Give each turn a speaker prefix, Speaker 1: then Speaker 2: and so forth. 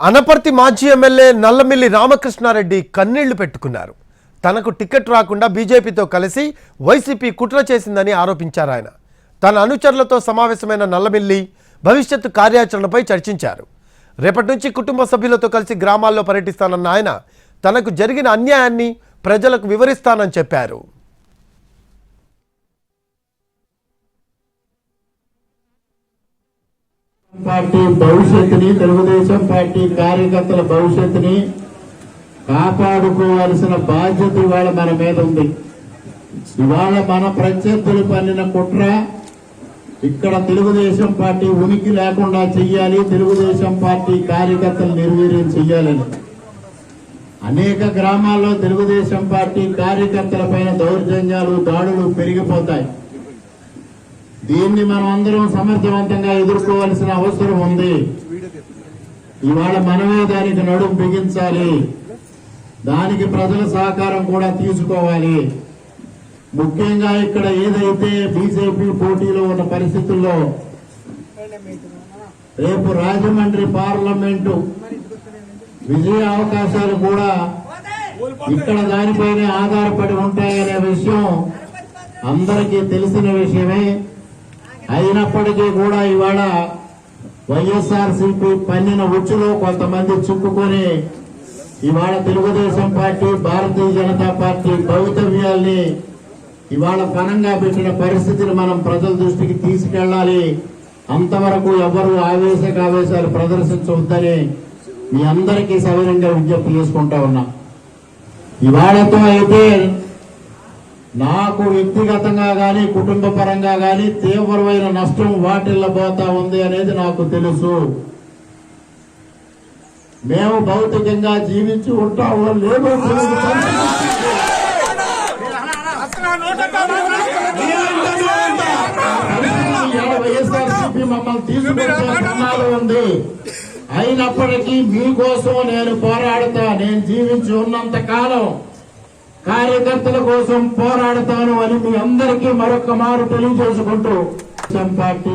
Speaker 1: అనపర్తి మాజీ ఎమ్మెల్యే నల్లమిల్లి రామకృష్ణారెడ్డి కన్నీళ్ళు పెట్టుకున్నారు. తనకు టికెట్ రాకుండా బీజేపీతో కలిసి వైసీపీ కుట్ర చేసిందని ఆరోపించారు ఆయన. తన అనుచరులతో సమావేశమైన నల్లమిల్లి భవిష్యత్తు కార్యాచరణపై చర్చించారు. రేపటి నుంచి కుటుంబ సభ్యులతో కలిసి గ్రామాల్లో పర్యటిస్తానన్న ఆయన తనకు జరిగిన అన్యాయాన్ని ప్రజలకు వివరిస్తానని చెప్పారు.
Speaker 2: పార్టీ భవిష్యత్తుని తెలుగుదేశం పార్టీ కార్యకర్తల భవిష్యత్తుని కాపాడుకోవాల్సిన బాధ్యత ఇవాళ మన మీద ఉంది. ఇవాళ మన ప్రత్యర్థులు పన్నిన కుట్ర ఇక్కడ తెలుగుదేశం పార్టీ ఉనికి లేకుండా చెయ్యాలి తెలుగుదేశం పార్టీ కార్యకర్తలు నిర్వీర్యం చెయ్యాలని. అనేక గ్రామాల్లో తెలుగుదేశం పార్టీ కార్యకర్తల పైన దౌర్జన్యాలు దాడులు పెరిగిపోతాయి. దీన్ని మనం అందరం సమర్థవంతంగా ఎదుర్కోవాల్సిన అవసరం ఉంది. ఇవాళ మనమే దానికి నడుము బిగించాలి. దానికి ప్రజల సహకారం కూడా తీసుకోవాలి. ముఖ్యంగా ఇక్కడ ఏదైతే బీజేపీ పోటీలో ఉన్న పరిస్థితుల్లో రేపు రాజమండ్రి పార్లమెంటు విజయ అవకాశాలు కూడా ఇక్కడ దానిపైనే ఆధారపడి ఉంటాయనే విషయం అందరికీ తెలిసిన విషయమే. అయినప్పటికీ కూడా ఇవాళ వైఎస్ఆర్ సిపి పన్నిన ఉచ్చులో కొంతమంది చిక్కుకొని ఇవాళ తెలుగుదేశం పార్టీ భారతీయ జనతా పార్టీ భవితవ్యాల్ని ఇవాళ పనంగా పెట్టిన పరిస్థితిని మనం ప్రజల దృష్టికి తీసుకెళ్ళాలి అంతవరకు ఎవరు ఆవేశకావేశాలు ప్రదర్శించవద్దని మీ అందరికీ సవినంగా విజ్ఞప్తి చేసుకుంటా ఉన్నా. ఇవాళతో అయితే నాకు వ్యక్తిగతంగా కానీ కుటుంబ పరంగా కానీ తీవ్రమైన నష్టం వాటిల్లబోతా ఉంది అనేది నాకు తెలుసు. మేము భౌతికంగా జీవించి ఉంటామో లేదో వైఎస్ఆర్సీపీ మమ్మల్ని తీసుకొచ్చే ఉంది. అయినప్పటికీ మీకోసం నేను పోరాడతా నేను జీవించి ఉన్నంత కాలం కార్యకర్తల కోసం పోరాడతాను అని మీ అందరికీ మరొక మారు తెలియజేసుకుంటూ పార్టీ